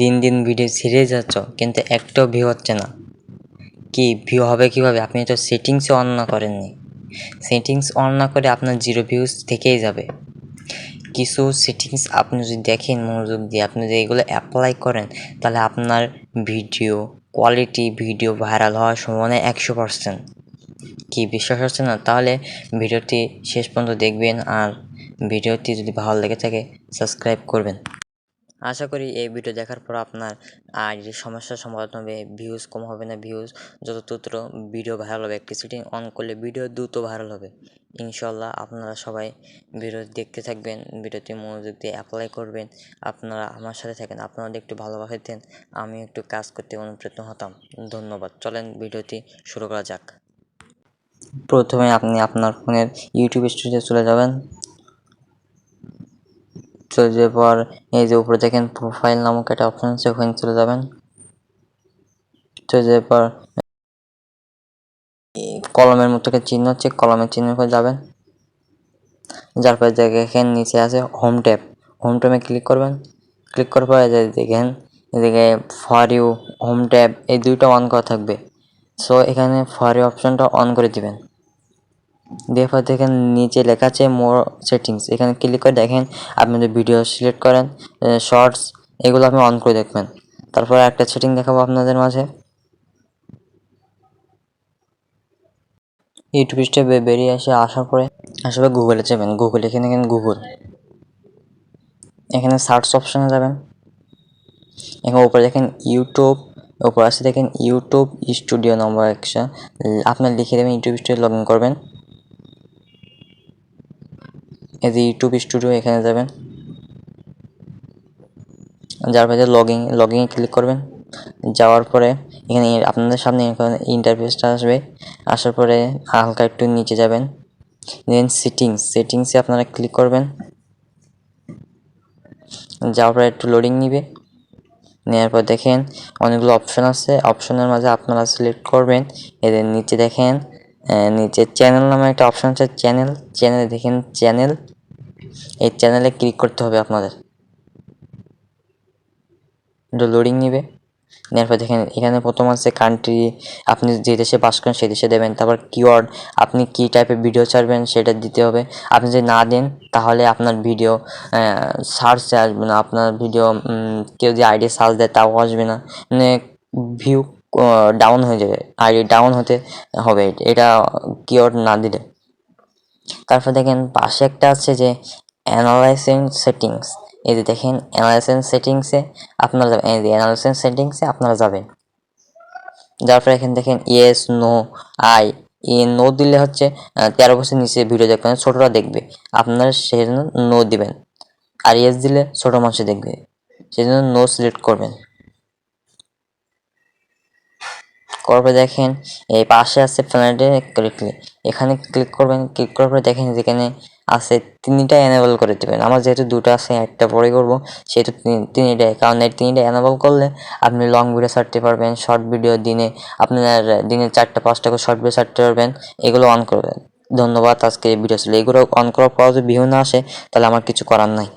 দিন দিন ভিডিও ছেড়ে যাচ্ছ, কিন্তু একটাও ভিউ হচ্ছে না। কি ভিউ হবে কীভাবে? আপনি তো সেটিংসে অন না করেননি। সেটিংস অন না করে আপনার জিরো ভিউজ থেকেই যাবে। কিছু সেটিংস আপনি যদি দেখেন, মনোযোগ দিয়ে আপনি যদি এগুলো অ্যাপ্লাই করেন, তাহলে আপনার ভিডিও কোয়ালিটি ভিডিও ভাইরাল হওয়ার সম্ভাবনা একশো পার্সেন্ট কি বিশ্বাস হচ্ছে না? তাহলে ভিডিওটি শেষ পর্যন্ত দেখবেন, আর ভিডিওটি যদি ভালো লেগে থাকে সাবস্ক্রাইব করবেন। আশা করি এই ভিডিও দেখার পর আপনার আর সমস্যার সমাধান হবে ভিউজ কম হবে না ভিউজ যত দ্রুত ভিডিও ভাইরাল হবে, একটি অন করলে ভিডিও দ্রুত ভাইরাল হবে। ইনশাল্লাহ আপনারা সবাই ভিডিও দেখতে থাকবেন ভিডিওটি মনোযোগ দিয়ে অ্যাপ্লাই করবেন, আপনারা আমার সাথে থাকেন আপনারা একটু ভালোবাসা দেন আমি একটু কাজ করতে অনুপ্রেরিত হতাম। ধন্যবাদ। চলেন ভিডিওটি শুরু করা যাক। প্রথমে আপনি আপনার ফোনের ইউটিউব স্টুডিও চলে যাবেন। চলে যাওয়ার পর এই যে উপরে দেখেন প্রোফাইল নামক একটা অপশন আছে, ওখানে চলে যাবেন। চলে যাওয়ার পর কলমের মতো একটা চিহ্ন হচ্ছে কলমের চিহ্নের উপর যাবেন। যার পরে দেখেন নিচে আছে হোম ট্যাব হোম ট্যাবে ক্লিক করবেন। ক্লিক করার পরে দেখেন, এদিকে ফর ইউ হোম ট্যাব এই দুইটা অন করা থাকবে। সো এখানে ফর ইউ অপশনটা অন করে দিবেন। পর দেখেন নিচে লেখা আছে মোর সেটিংস এখানে ক্লিক করে দেখেন আপনি যদি ভিডিও সিলেক্ট করেন শর্টস এগুলো আপনি অন করে দেখবেন। তারপর একটা সেটিং দেখাবো আপনাদের মাঝে। ইউটিউব স্টেপে বেরিয়ে এসে আসার পরে আসলে গুগলে যাবেন। গুগল এখানে এখানে গুগল এখানে সার্চ অপশনে যাবেন। এখানে উপরে দেখেন ইউটিউব উপরে আছে দেখেন ইউটিউব স্টুডিও নম্বর একটা আপনার লিখে দেবেন ইউটিউব স্টুডিও লগ ইন করবেন। এই ইউটিউব স্টুডিও এখানে যাবেন। যার পরে লগইন লগইনে ক্লিক করবেন। যাওয়ার পরে এখানে আপনাদের সামনে ইন্টারফেসটা আসবে। আসার পরে হালকা একটু নিচে যাবেন। দেন সেটিংস সেটিংসে আপনারা ক্লিক করবেন। যাওয়ার পরে একটু লোডিং নিবে। নেওয়ার পর দেখেন অনেকগুলো অপশন আছে। অপশনের মাঝে আপনারা সিলেক্ট করবেন। এদের নিচে দেখেন নিচে চ্যানেল নামে একটা অপশন আছে। চ্যানেল চ্যানেলে দেখেন চ্যানেল এই চ্যানেলে ক্লিক করতে হবে আপনাদের। লোডিং নিবে। নেওয়ার পর দেখেন, এখানে প্রথম আছে কান্ট্রি আপনি যে দেশে বাস করেন সেই দেশে দেবেন। তারপর কিওয়ার্ড আপনি কী টাইপের ভিডিও ছাড়বেন সেটা দিতে হবে। আপনি যদি না দেন, তাহলে আপনার ভিডিও সার্চে আসবে না। আপনার ভিডিও কেউ যদি আইডি সার্চ দেয়, তাও আসবে না। মানে ভিউ ডাউন হয়ে যাবে। আইডি ডাউন হতে হবে। এটা কিওয়ার্ড না দিলে। তারপর দেখেন, পাশে একটা আছে যে অ্যানালাইসিং সেটিংস এই যে দেখেন অ্যানালাইসিং সেটিংসে আপনারা যাবেন, এই যে অ্যানালাইসিং সেটিংসে আপনারা যাবেন। যার পরে এখানে দেখেন yes no I E no দিলে হচ্ছে তেরো বছর নিচে ভিডিও দেখবেন, ছোটরা দেখবে। আপনারা সেজন্য নো দিবেন। আর ইয়েস দিলে ছোট মানুষ দেখবে। সেজন্য নো সিলেক্ট করবেন। করবে দেখেন, এই পাশে আছে প্ল্যানেটে ক্লিক এখানে ক্লিক করবেন ক্লিক করার পরে দেখেন যেখানে আছে তিনটা এনেবল করে দেবেন। আমার যেহেতু দুটো আছে, একটা পরে করব, সেহেতু তিনটাই কারণ এই তিনটা এনেবল করলে আপনি লং ভিডিও ছাড়তে পারবেন শর্ট ভিডিও দিনে আপনার দিনে চারটা, পাঁচটা করে শর্ট ভিডিও ছাড়তে পারবেন, এগুলো অন করবেন। ধন্যবাদ আজকে এই ভিডিও ছিল। এগুলো অন করার পর যদি ভিউ না আসে, তাহলে আমার কিছু করার নাই।